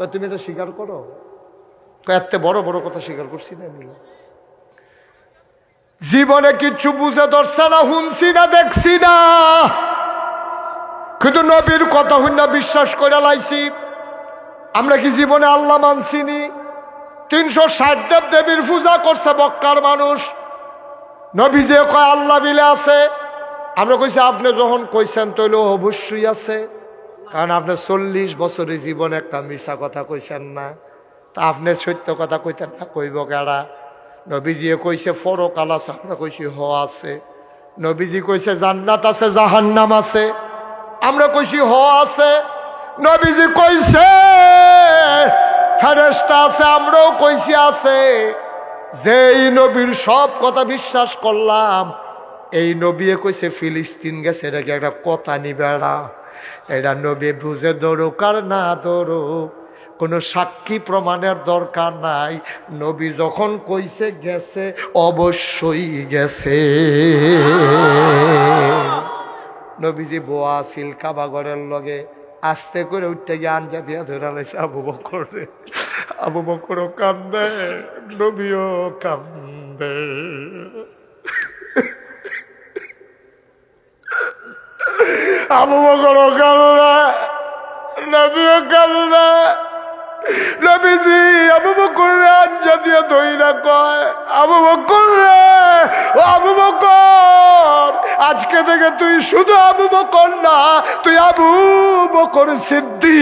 কয়, তুমি এটা স্বীকার করো? এত বড় বড় কথা স্বীকার করছি না আমি জীবনে কিচ্ছু বুঝে ধরছে না শুনছি না, দেখছি না। কিন্তু নবীর কথা না বিশ্বাস করে লাইছি। আমরা কি জীবনে আল্লাহ মানছিনি তিনশো ষাট দেব দেবীর পূজা করছে বক্কার মানুষ। নবী যে কয়, আল্লাহ বিলে আছে। আমরা কইছি, আপনি যখন কইছেন তৈল অবশ্যই আছে। কারণ আপনি চল্লিশ বছরের জীবনে একটা মিশা কথা কইছেন না। তা আপনি সত্য কথা কইতেন না, কইব কেডা? নবীজিয়ে কইছে ফরকাল আছে আমরা কইছি, হ আছে। নবীজি কইছে, জান্নাত আছে, জাহান্নাম আছে। আমরা কইছি, হ আছে। নবীজি কইছে ফেরেস্তা আছে, আমরাও কইছি আছে। যেই নবীর সব কথা বিশ্বাস করলাম, এই নবীয়ে কইছে, ফিলিস্তিন গেছে, এটা কি একটা কথা নিবেড়া এটা নবী বুঝে দৌড়ুক আর না দৌড়ুক কোনো সাক্ষী প্রমাণের দরকার নাই নবী যখন কইছে গেছে, অবশ্যই গেছে নবীজি বোয়া আছিল কাবাগরের লগে, আস্তে করে উঠতে গিয়ে আঞ্জা দিয়া ধরে লাইছে আবু বকর। আবু বকরও কান্দে, নবীও কান্দে আবু বকরও কান্দে নবীও কান্দে নবীজি আবু বকর রে আঞ্জা দিয়া ধইরা কয়, আবু বকর রে, ও আবু বকর, আজকে থেকে তুই শুধু আবু বকর না, তুই আবু বকর সিদ্ধি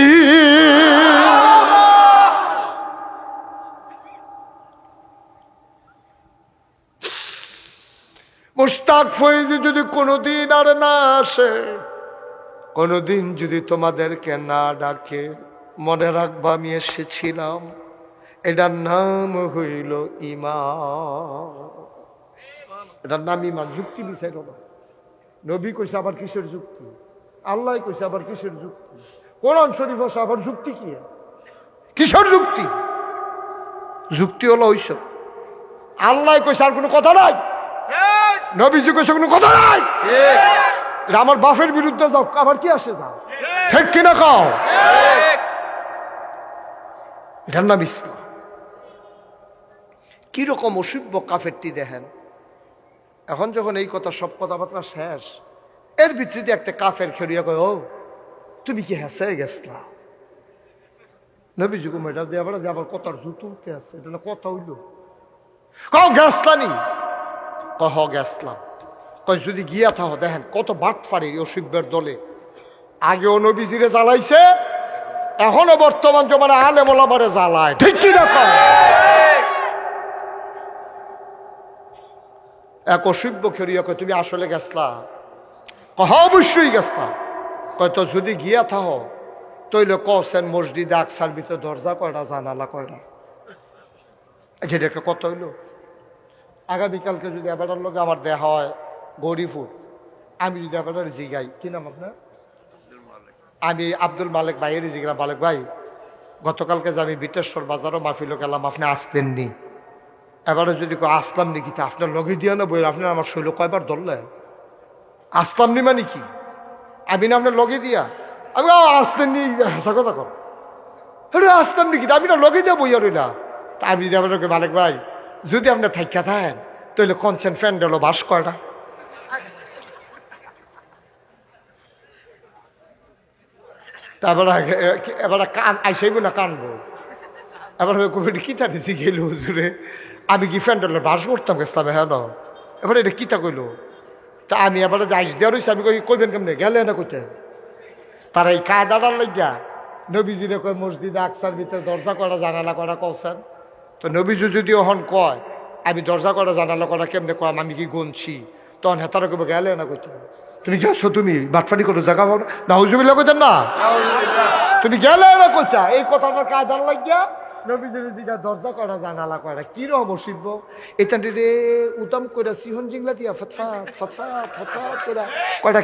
মুস্তাক ফয়েজি যদি কোনোদিন আর না আসে কোনোদিন যদি তোমাদেরকে না ডাকে মনে রাখবা আমি এসেছিলাম। এটার নাম হইল ইমান এটার নাম ইমান যুক্তি বিচার না। নবী কইছে আবার কিসের যুক্তি? আল্লাহ কইছে আবার কিসের যুক্তি? কোরআন শরীফ আছে আবার যুক্তি কি? কিসের যুক্তি? যুক্তি হলো ওইস আল্লাহ কইছে আর কোনো কথা নাই? নবীজি কইছে কোনো কথা নাই? আমার বাপের বিরুদ্ধে যাও আবার কি আসে যাও? ঠিক। কিনা খাও এটার নাম ইসলাম। কীরকম অসভ্য কাফেরটি দেখেন? এখন যখন এই কথা সব কথাবার্তা শেষ এর ভিত্তিতে একটা কাফের খেলিয়া কয় ও তুমি কি হেসে গেছলা? নবী যুগ এটা দিয়ে আবার আবার কথার জুতো উঠতে আছে এটা কথা হইল। কও গেছলানি কহ গেছলাম। কয়, যদি গিয়া থাহ দেখেন কত বাট ফারি অসভ্যের দলে। আগেও নবীজিরে জ্বালাইছে, এখনও বর্তমান জমানে আলে মোলামারে জ্বালায়। ঠিক কি রকম এক অসভ্য খেরিয়া কয়, তুমি আসলে গেছলা? কহ অবশ্যই গেছলা কয়, তো যদি গিয়া থাহ তৈলে কছেন মসজিদে আকসার ভিতরে দরজা কয়টা জানালা কয়টা যেটা একটা কত হইল। আগামীকালকে যদি এবারের লোক আমার দেহা হয় গরিফুর আমি যদি এবারের জিগাই কি নাম আপনার? আমি আব্দুল মালিক ভাইয়ের জিগরা মালিক ভাই। গতকালকে যে আমি বিটেশ্বর বাজারও মাহফিল গেলাম আপনি আসতেননি এবারে যদি আসলাম নাকি তা আপনার লগে দিয়া না বই আপনার আমার শৈল কয়বার ধরলে? আসলাম নি মানে কি? আমি না আপনার লগে দিয়া? আমি "আ, আসতেননি হাসা কথা কর হ্যাঁ আসলাম নাকি আমি না লগে দিয়া বইয়া রইলা। তা আমি যদি আপনার মালিক ভাই যদি আপনার থাইকা থাকেন তাহলে কনসেন ফ্রেন্ড হলো বাস কয়টা? তারপরে এবার কান আইসাইব না কানবো। এবার কবিটি কিতা দিছি গেল হুজুরে। আমি কি ফ্যান্ডেলের বাস করতাম গেছিলাম হ্যাঁ এবার এটা কিতা কইলো? তা আমি এবার আইস দেওয়া রয়েছে আমি কই কইবেন কেমনে? গেলে না কইতে? তারা এই কায়দাটার লাগিয়া নবীজিরে কয়, মসজিদে আকসার ভিতরে দরজা করা জানালা করা কৌছেন তো নবীজু যদি ওহন কয়, আমি দরজা করা জানালা করা কেমনে কয় আমি কি গুনছি? তখন হেতারা কবে গেলে না কইতে তুমি গেছো তুমি বাটফাটি করো জায়গা পাবো না। হুজুবিল্লা কইতেন না? তুমি গেলে না কোচা এই কথাটার কায়দার লাগিয়া দরজা করা জানালা করা কি রকম শিল্প? এটা রে উতাম কইরা সিহন জিংলা দিয়া ফতফাত ফতফাত ফতফাত কইরা কয়টা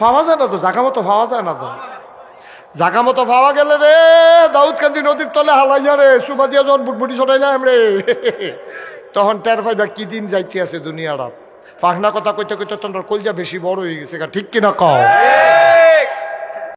পাওয়া যায় না তো? জাগা মতো পাওয়া যায় না তো? জাগা মতো পাওয়া গেলে রে দাউদ কান্দি নদীর তলে হালাইয়া রে সুবা দিয়া যখন বুটবুটি ছড়াইলাম রে। তখন টের পাইবা কি দিন যাইতে আছে দুনিয়াটা পাখনা কথা কইতে কইতে তোমার কলজা বেশি বড় হয়ে গেছে ঠিক কিনা কও?